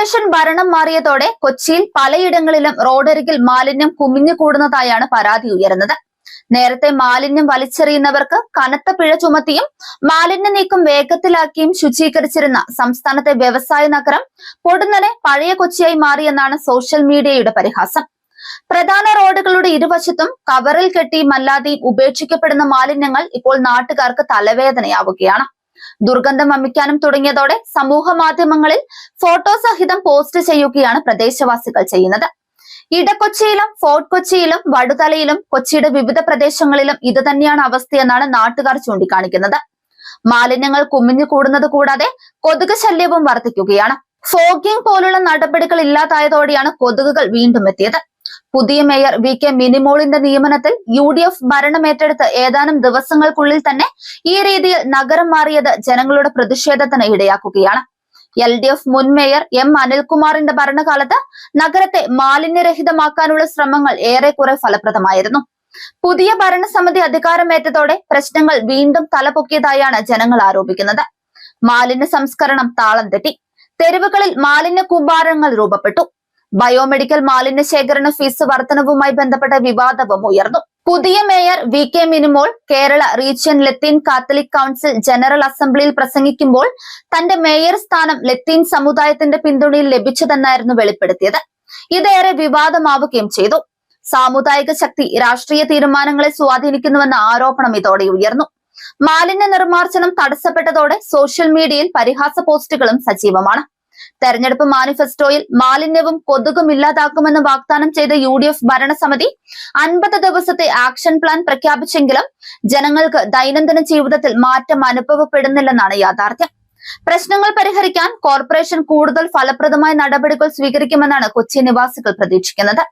Corporation ഭരണം മാറിയതോടെ കൊച്ചിയിൽ പലയിടങ്ങളിലും റോഡരികിൽ മാലിന്യം കുമിഞ്ഞു കൂടുന്നതായാണ് പരാതി ഉയരുന്നത്. നേരത്തെ മാലിന്യം വലിച്ചെറിയുന്നവർക്ക് കനത്ത പിഴ ചുമത്തിയും മാലിന്യ നീക്കം വേഗത്തിലാക്കിയും ശുചീകരിച്ചിരുന്ന സംസ്ഥാനത്തെ വ്യവസായ നഗരം പൊടുന്നനെ പഴയ കൊച്ചിയായി മാറിയെന്നാണ് സോഷ്യൽ മീഡിയയുടെ പരിഹാസം. പ്രധാന റോഡുകളുടെ ഇരുവശത്തും കവറിൽ കെട്ടിയും അല്ലാതെയും ഉപേക്ഷിക്കപ്പെടുന്ന മാലിന്യങ്ങൾ ഇപ്പോൾ നാട്ടുകാർക്ക് തലവേദനയാവുകയാണ്. ദുർഗന്ധം വമിക്കാനും തുടങ്ങിയതോടെ സമൂഹ മാധ്യമങ്ങളിൽ ഫോട്ടോ സഹിതം പോസ്റ്റ് ചെയ്യുകയാണ് പ്രദേശവാസികൾ ചെയ്യുന്നത്. ഇടക്കൊച്ചിയിലും ഫോർട്ട് കൊച്ചിയിലും വടുതലയിലും കൊച്ചിയുടെ വിവിധ പ്രദേശങ്ങളിലും ഇത് തന്നെയാണ് അവസ്ഥയെന്നാണ് നാട്ടുകാർ ചൂണ്ടിക്കാണിക്കുന്നത്. മാലിന്യങ്ങൾ കുമിഞ്ഞു കൂടുന്നത് കൂടാതെ കൊതുക് ശല്യവും വർദ്ധിക്കുകയാണ് ഫോഗിംഗ് പോലുള്ള നടപടികൾ ഇല്ലാതായതോടെയാണ് കൊതുകുകൾ വീണ്ടും എത്തിയത്. പുതിയ മേയർ വി കെ മിനിമോളിന്റെ നിയമനത്തിൽ യു ഡി എഫ് ഭരണമേറ്റെടുത്ത് ഏതാനും ദിവസങ്ങൾക്കുള്ളിൽ തന്നെ ഈ രീതിയിൽ നഗരം മാറിയത് ജനങ്ങളുടെ പ്രതിഷേധത്തിന് ഇടയാക്കുകയാണ്. എൽ ഡി എഫ് മുൻ മേയർ എം അനിൽകുമാറിന്റെ ഭരണകാലത്ത് നഗരത്തെ മാലിന്യരഹിതമാക്കാനുള്ള ശ്രമങ്ങൾ ഏറെക്കുറെ ഫലപ്രദമായിരുന്നു. പുതിയ ഭരണസമിതി അധികാരമേറ്റതോടെ പ്രശ്നങ്ങൾ വീണ്ടും തലപൊക്കിയതായാണ് ജനങ്ങൾ ആരോപിക്കുന്നത്. മാലിന്യ സംസ്കരണം താളം തെറ്റി. തെരുവുകളിൽ മാലിന്യ കൂമ്പാരങ്ങൾ രൂപപ്പെട്ടു. ബയോമെഡിക്കൽ മാലിന്യ ശേഖരണ ഫീസ് വർധനവുമായി ബന്ധപ്പെട്ട വിവാദവും ഉയർന്നു. പുതിയ mayor V K Minimol Kerala region Latin Catholic council general അസംബ്ലിയിൽ പ്രസംഗിക്കുമ്പോൾ തന്റെ മേയർ സ്ഥാനം ലത്തീൻ സമുദായത്തിന്റെ പിന്തുണയിൽ ലഭിച്ചതെന്നായിരുന്നു വെളിപ്പെടുത്തിയത്. ഇതേറെ വിവാദമാവുകയും ചെയ്തു. സാമുദായിക ശക്തി രാഷ്ട്രീയ തീരുമാനങ്ങളെ സ്വാധീനിക്കുന്നുവെന്ന ആരോപണം ഇതോടെ ഉയർന്നു. മാലിന്യ നിർമ്മാർജനം തടസ്സപ്പെട്ടതോടെ സോഷ്യൽ മീഡിയയിൽ പരിഹാസ പോസ്റ്റുകളും സജീവമാണ്. തെരഞ്ഞെടുപ്പ് മാനിഫെസ്റ്റോയിൽ മാലിന്യവും കൊതുകും ഇല്ലാതാക്കുമെന്ന് വാഗ്ദാനം ചെയ്ത യു ഡി എഫ് ഭരണസമിതി അൻപത് ദിവസത്തെ ആക്ഷൻ പ്ലാൻ പ്രഖ്യാപിച്ചെങ്കിലും ജനങ്ങൾക്ക് ദൈനംദിന ജീവിതത്തിൽ മാറ്റം അനുഭവപ്പെടുന്നില്ലെന്നാണ് യാഥാർത്ഥ്യം. പ്രശ്നങ്ങൾ പരിഹരിക്കാൻ കോർപ്പറേഷൻ കൂടുതൽ ഫലപ്രദമായ നടപടികൾ സ്വീകരിക്കുമെന്നാണ് കൊച്ചി നിവാസികൾ പ്രതീക്ഷിക്കുന്നത്.